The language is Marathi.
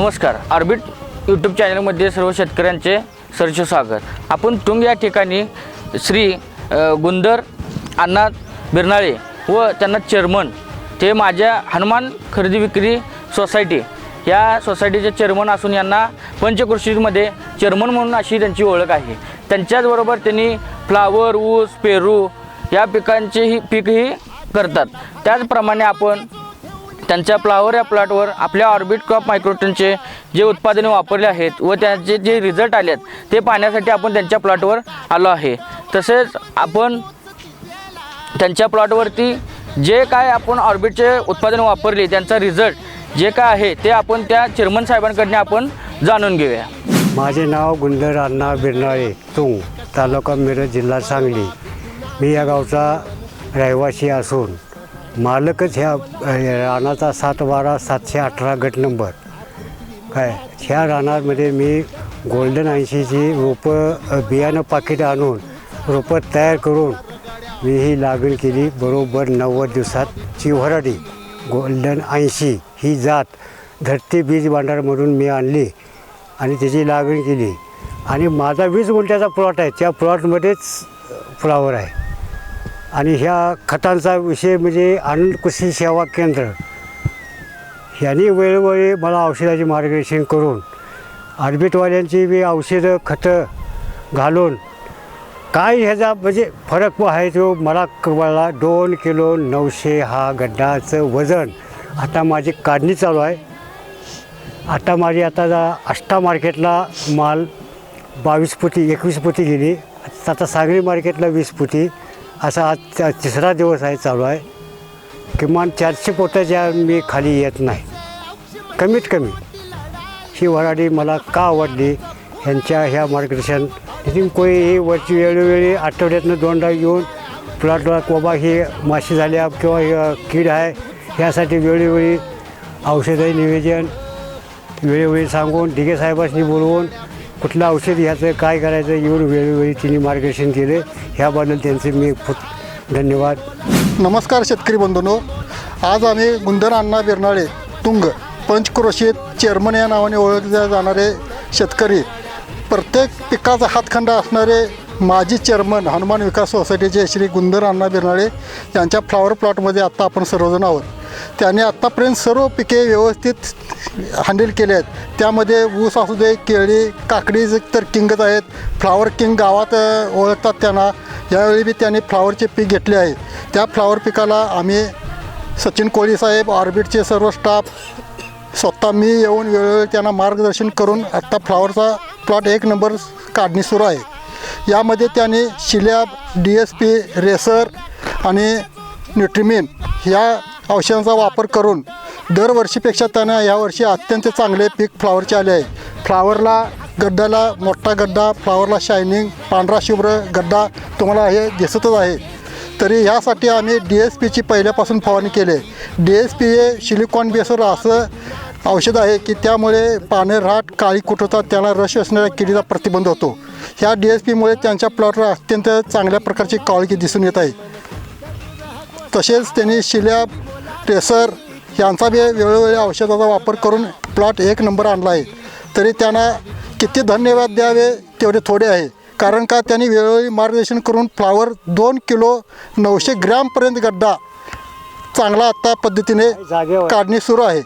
नमस्कार. ऑर्बिट यूट्यूब चॅनलमध्ये सर्व शेतकऱ्यांचे सरचे स्वागत. आपण तुंग या ठिकाणी श्री गुंदर अण्णा बिरनाळे व त्यांना चेअरमन ते माझ्या हनुमान खरेदी विक्री सोसायटी या सोसायटीचे चेअरमन असून यांना पंचकृषीमध्ये चेअरमन म्हणून अशी त्यांची ओळख आहे. त्यांच्याचबरोबर त्यांनी फ्लावर ऊस पेरू या पिकांचेही पीकही करतात. त्याचप्रमाणे आपण त्यांच्या फ्लावर या प्लॉटवर आपल्या ऑर्बिट क्रॉप मायक्रोटनचे जे उत्पादने वापरले आहेत व त्याचे जे रिझल्ट आले आहेत ते पाहण्यासाठी आपण त्यांच्या प्लॉटवर आलो आहे. तसेच आपण त्यांच्या प्लॉटवरती जे काय आपण ऑर्बिटचे उत्पादन वापरले त्यांचा रिझल्ट जे काय आहे ते आपण त्या चेअरमन साहेबांकडून आपण जाणून घेऊया. माझे नाव गुंडर अण्णा बिरनाळे तुंग तालुका मिरज जिल्हा सांगली. मी या गावचा रहिवासी असून मालकच ह्या रानाचा सात बारा सातशे अठरा गट नंबर. काय? ह्या रानामध्ये मी गोल्डन ऐंशीची रोपं बियाणं पाकिट आणून रोपं तयार करून मी ही लागण केली. बरोबर नव्वद दिवसात चिवहराडी गोल्डन ऐंशी ही जात धरती बीज भांडारमधून मी आणली आणि त्याची लागण केली. आणि माझा वीस गुंठ्याचा प्लॉट आहे. त्या प्लॉटमध्येच फ्लावर आहे. आणि ह्या खतांचा विषय म्हणजे आनंद कृषी सेवा केंद्र. यांनी वेळोवेळी मला औषधाचे मार्गदर्शन करून आर्बिटवाल्यांची बी औषधं खतं घालून काय ह्याचा म्हणजे फरक आहे तो मला कळला. दोन किलो नऊशे हा गड्डाचं वजन. आता माझी काढणी चालू आहे. आता माझी आता जा अष्टा मार्केटला माल बावीस फुटी एकवीस फुटी गेली. आता सांगली मार्केटला वीस फुटी असा आज तिसरा दिवस आहे चालू आहे. किमान चारशे पोटाच्या मी खाली येत नाही. कमीत कमी. ही वराडी मला का आवडली? ह्यांच्या ह्या मार्गदर्शन. नितीन कोळी ही वरची वेळोवेळी आठवड्यातनं दोनदा येऊन प्लॉटला कोबा ही माशी झाल्या किंवा हे कीड आहे ह्यासाठी वेळोवेळी औषधं नियोजन वेळोवेळी सांगून डिगे साहेबांनी बोलवून कुठलं औषध घ्यायचं काय करायचं येऊन वेळोवेळी तिने मार्गदर्शन केले. ह्याबद्दल त्यांचे मी खूप धन्यवाद. नमस्कार शेतकरी बंधूंनो. आज आम्ही गुंदर अण्णा बिरनाळे तुंग पंचक्रोशीत चेअरमन या नावाने ओळखले जाणारे शेतकरी प्रत्येक पिकाचा हातखंडा असणारे माजी चेअरमन हनुमान विकास सोसायटीचे श्री गुंदर अण्णा बिरनाळे यांच्या फ्लॉवर प्लॉटमध्ये आत्ता आपण सर्वजण आहोत. त्याने आत्तापर्यंत सर्व पिके व्यवस्थित हँडल केले आहेत. त्यामध्ये ऊस असू दे केळी काकडी तर किंगच आहेत. फ्लावर किंग गावात ओळखतात त्यांना. यावेळी बी त्यांनी फ्लावरचे पीक घेतले आहे त्या फ्लावर पिकाला आम्ही सचिन कोळी साहेब ऑर्बिटचे सर्व स्टाफ स्वतः मी येऊन वेळोवेळी त्यांना मार्गदर्शन करून आत्ता फ्लावरचा प्लॉट एक नंबर काढणी सुरू आहे. यामध्ये त्यांनी शिलॅब डी एस पी रेसर आणि न्यूट्रिमिन ह्या औषधांचा वापर करून दरवर्षीपेक्षा त्यांना यावर्षी अत्यंत चांगले पीक फ्लावरचे आले आहे. फ्लावरला गड्ड्याला मोठा गड्डा फ्लावरला शायनिंग पांढरा शुभ्र गड्डा तुम्हाला हे दिसतच आहे. तरी ह्यासाठी आम्ही डी एस पीची पहिल्यापासून फवारणी केली आहे. डी एस पी हे सिलिकॉन बेसवर असं औषध आहे की त्यामुळे पानेराट काळी कुठवतात त्याला रस असणाऱ्या किडीचा प्रतिबंध होतो. ह्या डी एस पीमुळे त्यांच्या प्लॉटवर अत्यंत चांगल्या प्रकारची काळगी दिसून येत आहे. तसेच त्यांनी शिल्या टेसर यांचा बी वेळोवेळी औषधाचा वापर करून प्लॉट एक नंबर आणला आहे. तरी त्यांना किती धन्यवाद द्यावे तेवढे थोडे आहे. कारण का त्यांनी वेळोवेळी मार्गदर्शन करून फ्लावर दोन किलो नऊशे ग्रॅमपर्यंत गड्डा चांगला आत्ता पद्धतीने. काढणी सुरू आहे.